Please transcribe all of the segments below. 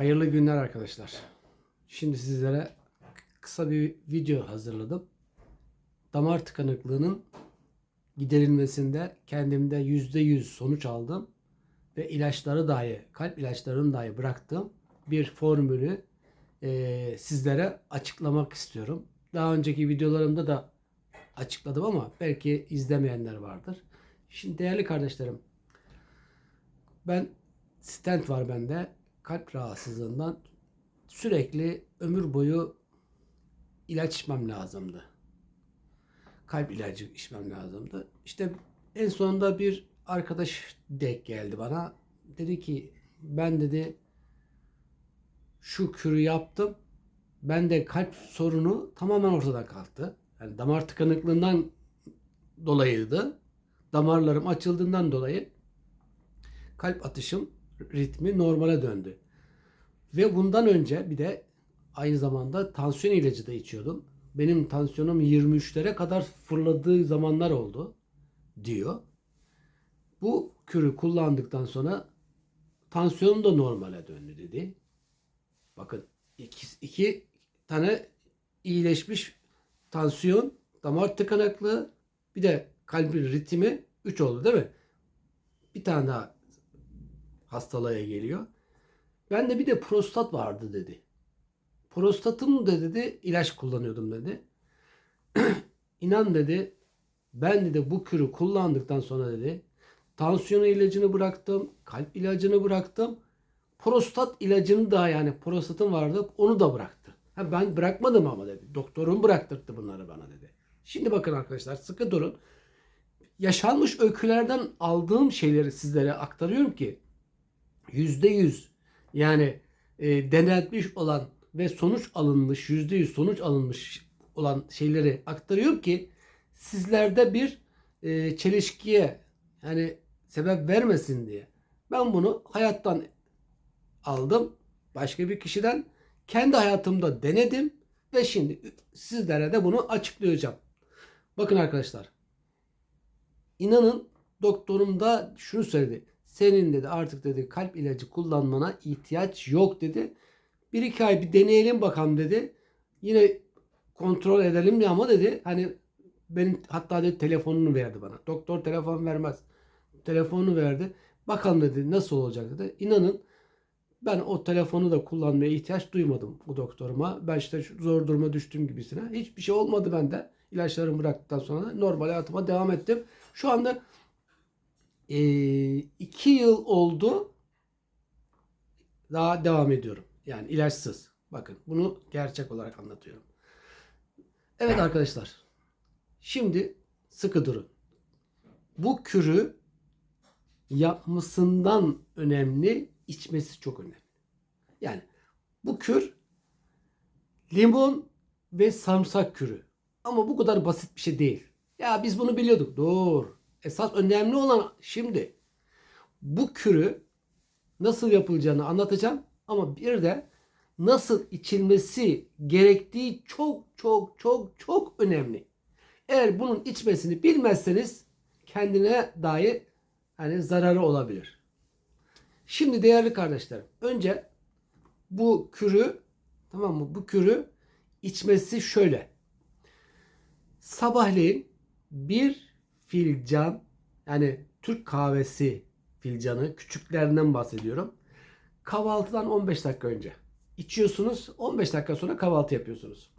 Hayırlı günler arkadaşlar. Şimdi sizlere kısa bir video hazırladım. Damar tıkanıklığının giderilmesinde kendimde %100 sonuç aldım ve ilaçları dahi, kalp ilaçlarını dahi bıraktığım bir formülü eee, sizlere açıklamak istiyorum. Daha önceki videolarımda da açıkladım ama belki izlemeyenler vardır. Şimdi değerli kardeşlerim, ben stent var bende. Kalp rahatsızlığından sürekli ömür boyu ilaç içmem lazımdı. Kalp ilacı içmem lazımdı. İşte en sonunda bir arkadaş denk geldi bana. Dedi ki ben dedi şu kürü yaptım. Ben de kalp sorunu tamamen ortadan kalktı. Yani damar tıkanıklığından dolayıydı. Damarlarım açıldığından dolayı kalp atışım ritmi normale döndü. Ve bundan önce bir de aynı zamanda tansiyon ilacı da içiyordum. Benim tansiyonum 23'lere kadar fırladığı zamanlar oldu diyor. Bu kürü kullandıktan sonra tansiyonum da normale döndü dedi. Bakın iki, iki tane iyileşmiş tansiyon, damar tıkanıklığı bir de kalbin ritmi 3 oldu değil mi? Bir tane daha hastalığa geliyor. Ben de bir de prostat vardı dedi. Prostatım da dedi ilaç kullanıyordum dedi. İnan dedi ben dedi bu kürü kullandıktan sonra dedi tansiyon ilacını bıraktım, kalp ilacını bıraktım. Prostat ilacını da yani prostatım vardı onu da bıraktı. Ha, ben bırakmadım ama dedi. Doktorum bıraktırdı bunları bana dedi. Şimdi bakın arkadaşlar sıkı durun. Yaşanmış öykülerden aldığım şeyleri sizlere aktarıyorum ki yüzde yüz yani e, denetmiş olan ve sonuç alınmış yüzde yüz sonuç alınmış olan şeyleri aktarıyorum ki sizlerde bir e, çelişkiye yani sebep vermesin diye. Ben bunu hayattan aldım. Başka bir kişiden kendi hayatımda denedim ve şimdi sizlere de bunu açıklayacağım. Bakın arkadaşlar. İnanın doktorum da şunu söyledi. Senin dedi artık dedi kalp ilacı kullanmana ihtiyaç yok dedi. Bir iki ay bir deneyelim bakalım dedi. Yine kontrol edelim ya ama dedi hani benim hatta dedi telefonunu verdi bana. Doktor telefon vermez. Telefonunu verdi. Bakalım dedi nasıl olacak dedi. İnanın ben o telefonu da kullanmaya ihtiyaç duymadım bu doktoruma. Ben işte zor duruma düştüğüm gibisine. Hiçbir şey olmadı bende. İlaçlarımı bıraktıktan sonra normal hayatıma devam ettim. Şu anda e, iki yıl oldu. Daha devam ediyorum. Yani ilaçsız. Bakın bunu gerçek olarak anlatıyorum. Evet arkadaşlar. Şimdi sıkı durun. Bu kürü yapmasından önemli, içmesi çok önemli. Yani bu kür limon ve sarımsak kürü. Ama bu kadar basit bir şey değil. Ya biz bunu biliyorduk. Doğru. Esas önemli olan şimdi bu kürü nasıl yapılacağını anlatacağım ama bir de nasıl içilmesi gerektiği çok çok çok çok önemli. Eğer bunun içmesini bilmezseniz kendine dair hani zararı olabilir. Şimdi değerli kardeşlerim önce bu kürü tamam mı? Bu kürü içmesi şöyle. Sabahleyin bir filcan yani Türk kahvesi filcanı küçüklerinden bahsediyorum. Kahvaltıdan 15 dakika önce içiyorsunuz. 15 dakika sonra kahvaltı yapıyorsunuz.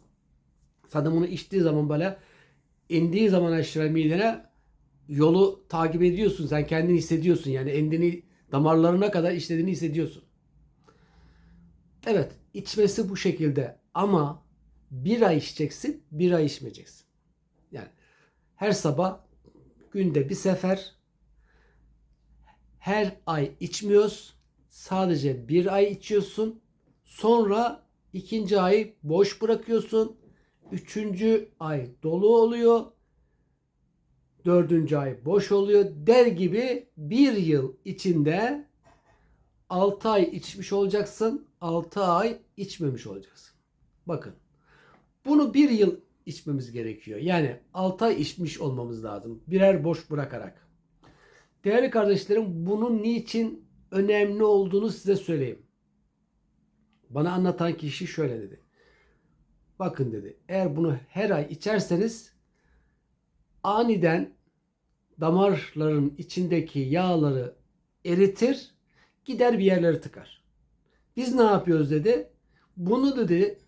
Zaten bunu içtiği zaman böyle indiği zaman aşağı midene yolu takip ediyorsun. Sen kendini hissediyorsun. Yani endini damarlarına kadar işlediğini hissediyorsun. Evet içmesi bu şekilde ama bir ay içeceksin bir ay içmeyeceksin. Yani her sabah günde bir sefer her ay içmiyoruz. Sadece bir ay içiyorsun. Sonra ikinci ay boş bırakıyorsun. Üçüncü ay dolu oluyor. Dördüncü ay boş oluyor der gibi bir yıl içinde 6 ay içmiş olacaksın. 6 ay içmemiş olacaksın. Bakın. Bunu bir yıl içmemiz gerekiyor. Yani 6 ay içmiş olmamız lazım. Birer boş bırakarak. Değerli kardeşlerim bunun niçin önemli olduğunu size söyleyeyim. Bana anlatan kişi şöyle dedi. Bakın dedi. Eğer bunu her ay içerseniz aniden damarların içindeki yağları eritir, gider bir yerleri tıkar. Biz ne yapıyoruz dedi. Bunu dedi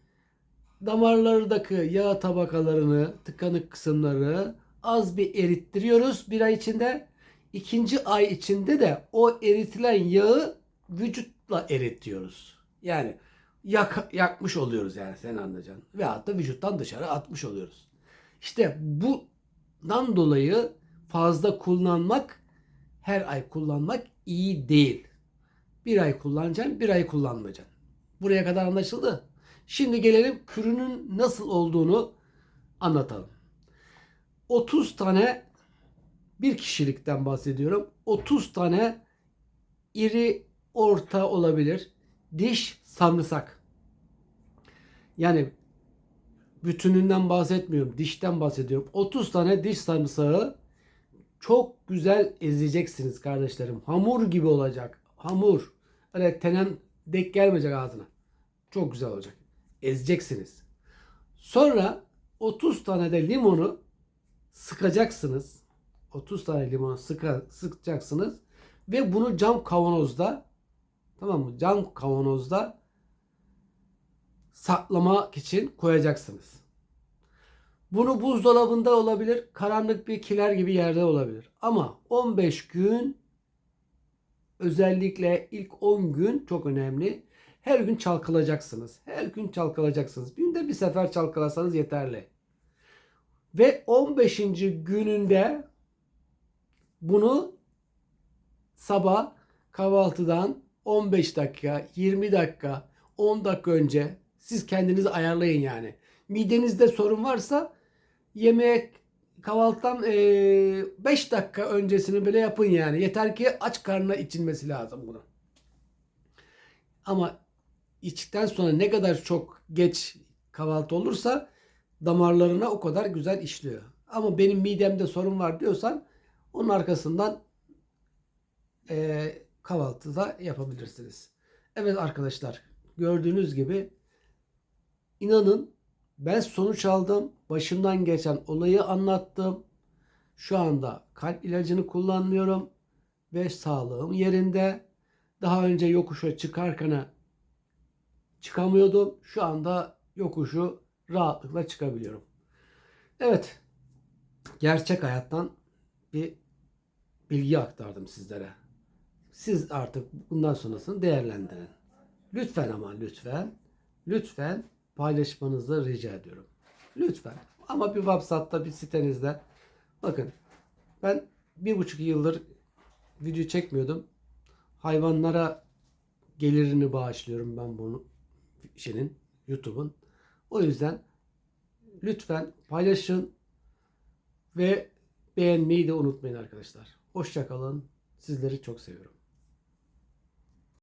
damarlardaki yağ tabakalarını, tıkanık kısımları az bir erittiriyoruz bir ay içinde. İkinci ay içinde de o eritilen yağı vücutla eritiyoruz. Yani yak, yakmış oluyoruz yani sen anlayacaksın. Veyahut da vücuttan dışarı atmış oluyoruz. İşte bundan dolayı fazla kullanmak, her ay kullanmak iyi değil. Bir ay kullanacaksın, bir ay kullanmayacaksın. Buraya kadar anlaşıldı. Şimdi gelelim kürünün nasıl olduğunu anlatalım. 30 tane bir kişilikten bahsediyorum. 30 tane iri orta olabilir. Diş sarımsak. Yani bütününden bahsetmiyorum. Dişten bahsediyorum. 30 tane diş sarımsağı çok güzel ezeceksiniz kardeşlerim. Hamur gibi olacak. Hamur. Öyle tenen dek gelmeyecek ağzına. Çok güzel olacak. Ezeceksiniz. Sonra 30 tane de limonu sıkacaksınız. 30 tane limonu sıka, sıkacaksınız. Ve bunu cam kavanozda tamam mı? Cam kavanozda saklamak için koyacaksınız. Bunu buzdolabında olabilir, karanlık bir kiler gibi yerde olabilir. Ama 15 gün özellikle ilk 10 gün çok önemli. Her gün çalkalayacaksınız. Her gün çalkalayacaksınız. Günde bir sefer çalkalasanız yeterli. Ve 15. gününde bunu sabah kahvaltıdan 15 dakika, 20 dakika, 10 dakika önce siz kendinizi ayarlayın yani. Midenizde sorun varsa yemeğe kahvaltıdan 5 dakika öncesini bile yapın yani. Yeter ki aç karnına içilmesi lazım bunu. Ama içtikten sonra ne kadar çok geç kahvaltı olursa damarlarına o kadar güzel işliyor. Ama benim midemde sorun var diyorsan onun arkasından e, kahvaltıda yapabilirsiniz. Evet arkadaşlar gördüğünüz gibi inanın ben sonuç aldım. Başımdan geçen olayı anlattım. Şu anda kalp ilacını kullanmıyorum ve sağlığım yerinde. Daha önce yokuşa çıkarken çıkamıyordum. Şu anda yokuşu rahatlıkla çıkabiliyorum. Evet. Gerçek hayattan bir bilgi aktardım sizlere. Siz artık bundan sonrasını değerlendirin. Lütfen ama lütfen, lütfen paylaşmanızı rica ediyorum. Lütfen. Ama bir WhatsApp'ta bir sitenizde bakın ben bir buçuk yıldır video çekmiyordum. Hayvanlara gelirini bağışlıyorum ben bunu şeyin YouTube'un. O yüzden lütfen paylaşın ve beğenmeyi de unutmayın arkadaşlar. Hoşçakalın. Sizleri çok seviyorum.